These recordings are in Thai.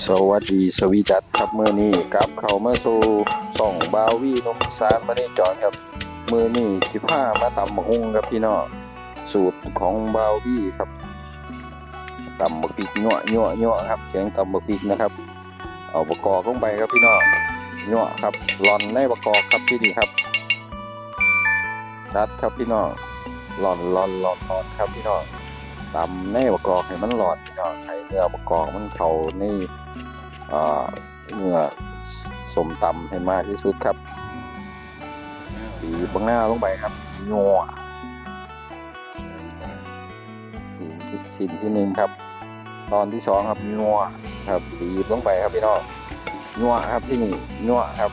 สวัสดีสวีดัตครับเมื่อนี้กลับเข้ามาสู่ส่องบาวีนมอีสานมาได้จอดครับมือนี้สิพามาตำบักหุ่งครับพี่น้องสูตรของบาวีครับตำบักพริกยั่วยั่วยั่วครับเสียงตำบักพริกนะครับ เอาประกอบลงไปครับพี่น้องยั่วครับหลอนในประกอบครับที่นี่ครับจัดครับพี่น้องหลอนหลอนหลอนหลอนครับพี่น้อง ตำในประกอบให้มันหลอดพี่น้องให้เนื้อประกอบมันเข้าในเอ่อเนื้อสมตำให้มากที่สุดครับบีบางหน้าลงไปครับงัวชิ้นชิ้นที่หนึ่งครับ ตอนที่สองครับงัวครับบีบลงไปครับพี่น้องงัวครับที่นี่งัวครับ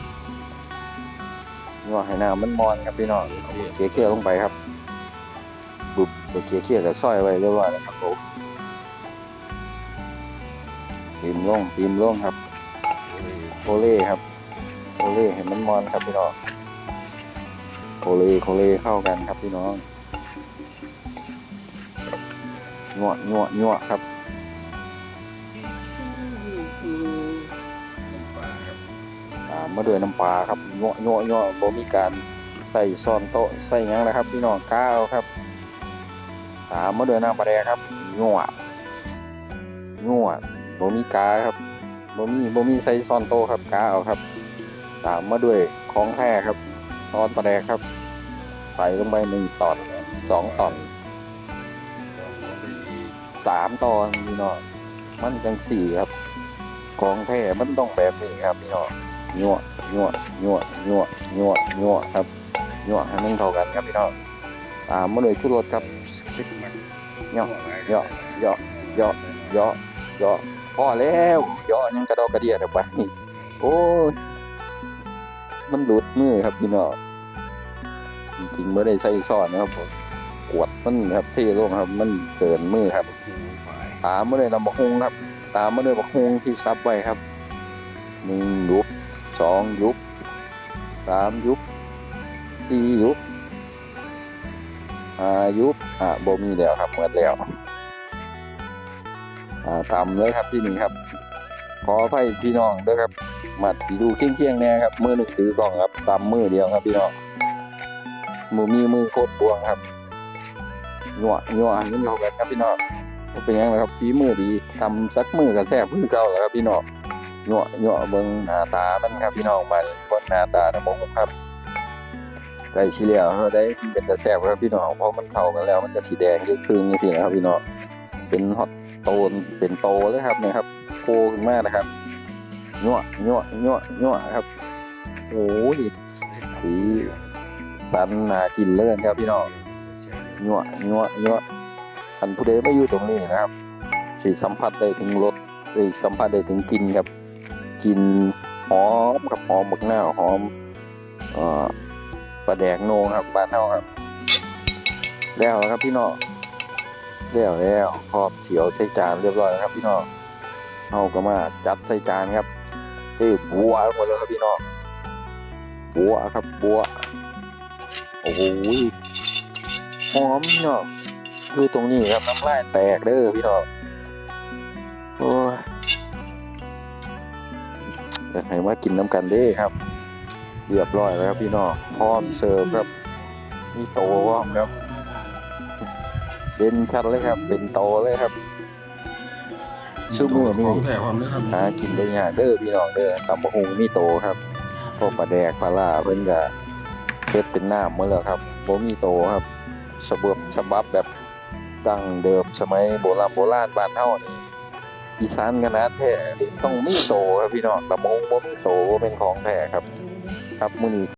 งัวให้น้ำมันมอนครับพี่น้องเอาเคี่ยเคี่ยลงไปครับ บุบบุบเคี่ยวเคี่ยวกับซอยไว้เรียบร้อยแล้วครับผมพิมพ์ลงพิมพ์ลงครับโอเล่ครับโอเล่เห็นมันมอนครับพี่น้องโอเล่โอเล่เข้ากันครับพี่น้องนัวนัวนัวครับตามมาด้วยน้ำปลาครับนัวนัวนัวบ่มีการใส่ซอนโต๊ะใส่หยังนะครับ พี่น้องก้าวครับ ตามมาด้วยน้ำปลาแดกครับนัวนัวบ่มีกาครับบ่มีบ่มีใส่ซ่อนโตครับกาเอาครับ ตามมาด้วยของแท้ครับตอนปลาแดกครับใส่ลงไปหนึ่งตอนสองตอนสามตอนพี่น้องมันจังสี่ครับของแท้มันต้องแบบนี้ครับพี่น้องยั่วยั่วยั่วยั่วยั่วยั่วครับยั่วให้มันเข้ากันครับพี่น้องตามมาด้วยชูรสครับ เนาะเยาะเยาะเยาะเยาะเยาะพอแล้วย่อยังกระดอกกระเดียดออกไปโอ้ยมันหลุดมือครับพี่น้องจริงๆไม่ได้ใส่ซ่อนนะครับผมกวดมันครับเทลงครับ มันเกินมือครับตามมาเลยลำบักฮงครับ ตามมาเลยบักฮงที่ซับไว้ครับหนึ่งยุบสองยุบสามยุบสี่ยุบ ห้ายุอ่าบ่มีแล้วครับหมดแล้วอ่าตำเลยครับที่นี่ครับ ขออภัยพี่น้องด้วยครับมาดูเคียงๆแน่ครับมือหนึ่งถือกล่องครับตำมือเดียวครับพี่น้องมือมีมือโคตรบวงครับหัวหัวนี่เขากันครับพี่น้องเป็นยังไงครับฝีมือดีทำสักมือกันแทบมือเก่าแล้วครับพี่น้องหัวหัวเบิ่งหน้าตามันครับพี่น้องมาบนหน้าตานะผมครับ ใจชิเลียวเขาได้เป็นตะแสบครับพี่น้องเพราะมันเข้ากันแล้ว มันจะสีแดงยิ่งคืนนี่สินะครับพี่น้องเป็นฮอตโตนเป็นโตเลยครับนี่ยครับโคขึ้นมากนะครับยั่วยั่วยั่วยั่วครับโอ้ยสีสันนากินเลื่อนครับพี่น้องยั่วยั่วยั่วท่านผู้ใดไม่อยู่ตรงนี้นะครับสีสัมผัสได้ถึงรสได้สัมผัสได้ถึงกลิ่นครับกลินหอมกับหอมบักหน้าวหอมเอ่อ ลาแดกโนงครับบ้านเฮาครับ แล้วครับพี่น้องแล้วแล้วครอบเฉียวใส่จานเรียบร้อยแล้วครับ พี่น้องเอาก็มาจัดใส่จานครับเอ้ยบัวหมดแล้วครับพี่น้องบัวครับบัวโอ้โหหอมพี่น้องคือตรงนี้ครับน้ำลายแตกเด้อพี่น้องโอ้ยอยากให้มากินน้ำกันเด้ครับ เรียบร้อยแล้วครับพี่น้องพร้อมเสิร์ฟครับนี่โตพร้อมครับเป็นชัดเลยครับ เป็นโตเลยครับซุมือนี่ของแถวความนะครับหากินได้ยากเด้อพี่น้องเด้อตำบะฮุงมีโตครับพวกปลาแดกปลาล่าเพิ่นก็เฮ็ดเป็นน้ำหมดแล้วครับบ่มีโตครับฉบับฉบับแบบดั้งเดิมสมัยโบราณโบราณบ้านเฮานี่อีสานขนาดแท้นี่ต้องมีโตครับพี่น้องตำบะฮุงบ่มีโตบ่เป็นของแท้ครับ ครับมื้อนี้